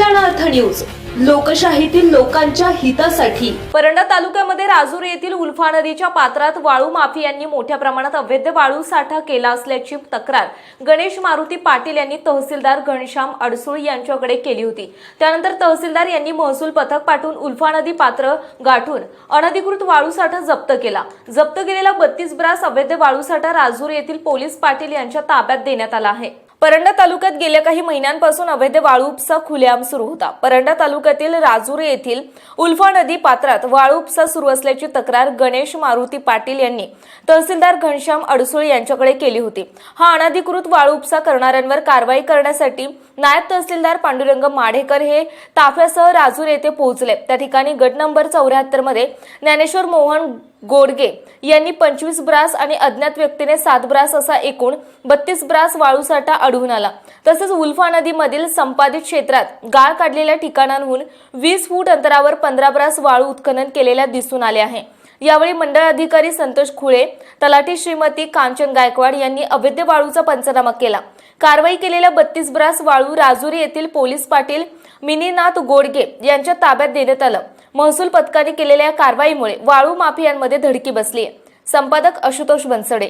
News लोकशाहीतील लोकांच्या हितासाठी. परंडा तालुक्यामध्ये राजूर येथील उल्फा नदीच्या पात्रात वाळू माफियांनी मोठ्या प्रमाणात अवैध वाळू साठा केला असल्याची तक्रार गणेश मारुती पाटील यांनी तहसीलदार घनश्याम अडसूळ यांच्याकडे केली होती. त्यानंतर तहसीलदार यांनी महसूल पथक पाठवून उल्फा नदी पात्र गाठून अनधिकृत वाळू साठा जप्त केला. जप्त केलेला बत्तीस ब्रास अवैध वाळू साठा राजूर येथील पोलीस पाटील यांच्या ताब्यात देण्यात आला आहे. परंडा तालुक्यात गेल्या काही महिन्यांपासून अवैध वाळू उपसा खुलेआम सुरू होता. परंडा तालुक्यातील राजूर येथील उल्फा नदी पात्रात वाळू उपसा सुरू असल्याची तक्रार गणेश मारुती पाटील यांनी तहसीलदार घनश्याम अडसूळ यांच्याकडे केली होती. हा अनधिकृत वाळू उपसा करणाऱ्यांवर कारवाई करण्यासाठी नायब तहसीलदार पांडुरंग माढेकर हे ताफ्यासह राजूर येथे पोहोचले. त्या ठिकाणी गट नंबर चौऱ्याहत्तरमध्ये ज्ञानेश्वर मोहन गोडगे यांनी पंचवीस ब्रास आणि अज्ञात व्यक्तीने सात ब्रास असा एकूण बत्तीस ब्रास वाळूसाठा आढळून आला. तसेच उल्फा नदीमधील संपादित क्षेत्रात गाळ काढलेल्या ठिकाणांहून वीस फूट अंतरावर पंधरा ब्रास वाळू उत्खनन केलेल्या दिसून आले आहे. यावेळी मंडळ अधिकारी संतोष खुळे तलाठी श्रीमती कांचन गायकवाड यांनी अवैध वाळूचा पंचनामा केला. कारवाई केलेल्या बत्तीस ब्रास वाळू राजुरी येथील पोलीस पाटील मिनीनाथ गोडगे यांच्या ताब्यात देण्यात आलं. महसूल पथकाने केलेल्या या कारवाईमुळे वाळू माफियांमध्ये धडकी बसली आहे संपादक आशुतोष बनसडे.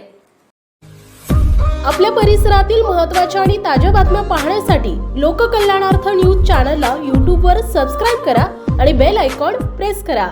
आपल्या परिसरातील महत्त्वाच्या आणि ताज्या बातम्या पाहण्यासाठी लोककल्याणार्थ न्यूज चॅनलला यूट्यूबवर सबस्क्राईब करा आणि बेल आयकॉन प्रेस करा.